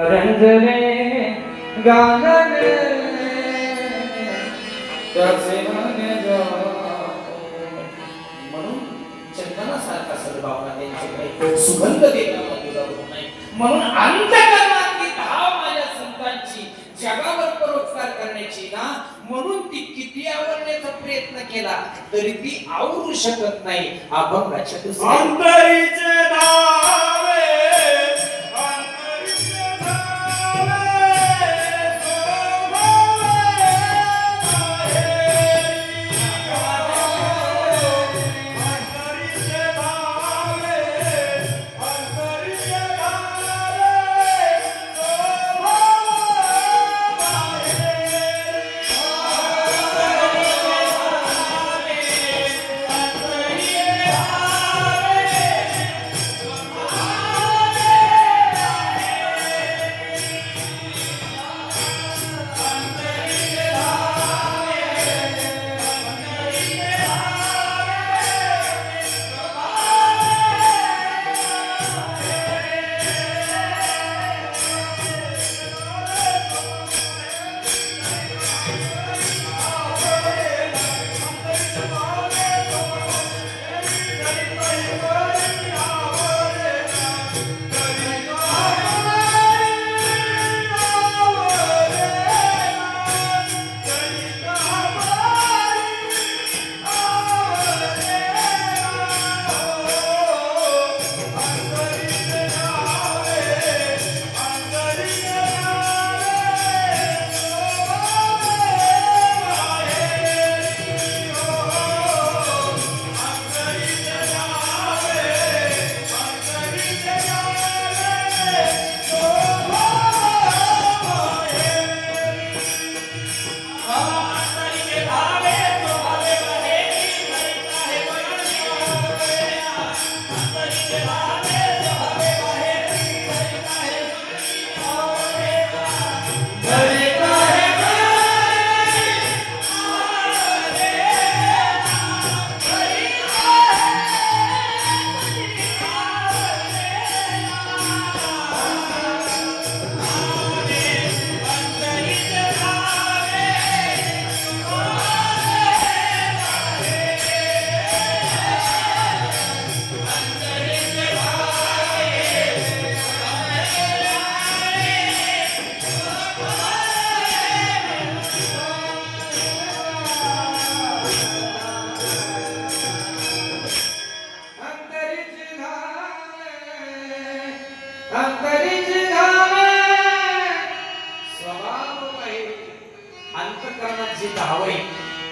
रंजने गाणले त्याचे म्हणे जाऊ. म्हणून चंदनासारखा सद्भावना त्यांच्याकडे सुगंध देण्यामध्ये जाऊ नाही म्हणून अंतकरणातली धाव माझ्या संतांची जगावर परोपकार करण्याची ना म्हणून ती किती आवडण्याचा प्रयत्न केला तरी ती आवरू शकत नाही अभंगाच्या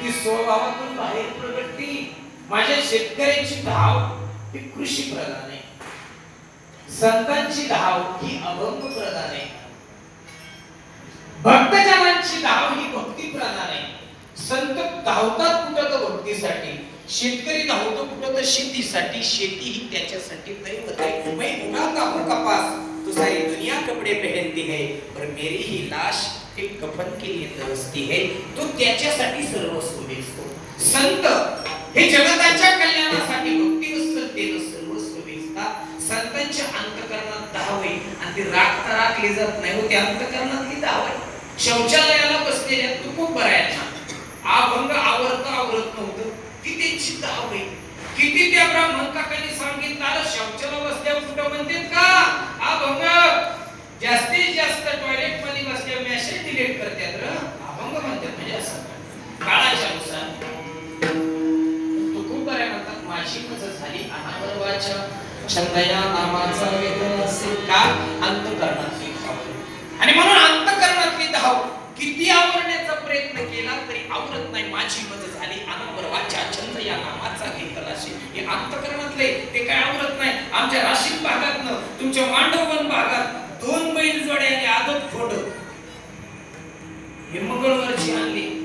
ती स्वभावातून बाहेर प्रगटती. माझ्या शेतकऱ्यांची धाव ही कृषी प्रधान. आहे संतांची धाव ही अभंग प्रधान. आहे भक्तजनांची धाव ही भक्ती प्रधान. आहे संत धावतात कुठं तर भक्तीसाठी शेतकरी धावतो कुठं तर शेतीसाठी शेती ही त्याच्यासाठी दैवत आहे मैं उगाता हूँ कपास तो सारी दुनिया कपड़े पहनती है पर मेरी ही लाश एक कफन के लिए तरसती है. तो त्याच्यासाठी सर्व संत. हे जगताच्या कल्याणासाठी भक्ती नसतं ते नसतं सर्वस्व वेचतात संतांच्या अंतकरणात धाव आहे आणि ती राखता राखली जात नाही हो ते अंतकरणातली धाव आहे शौचालयाला बसलेल्या तू खूप अभंग आवरत आवरत नव्हतं. ती त्यांची धाव आहे किती त्या ब्राह्मण काकांनी सांगितलं शौचालय शौचाला बसल्यावर कुठं म्हणतात का? अभंग. जास्तीत जास्त टॉयलेटमध्ये अनावरवाच्या छंदया नामाचा वेद का? अंतकरणातली धाव. आणि म्हणून अंतकरणातली धाव. किती आवरण्याचा प्रयत्न केला तरी आवरत नाही. माझी मत झाली अनावरवाच्या छंद या नामाचा घेतलाशी हे अंतकरणातले ते काय आवरत नाही. आमच्या राशीन भागातनं तुमच्या मांडववन भागात दोन बैल जोड्याने आदत फोट हे मंगळवारची आणली.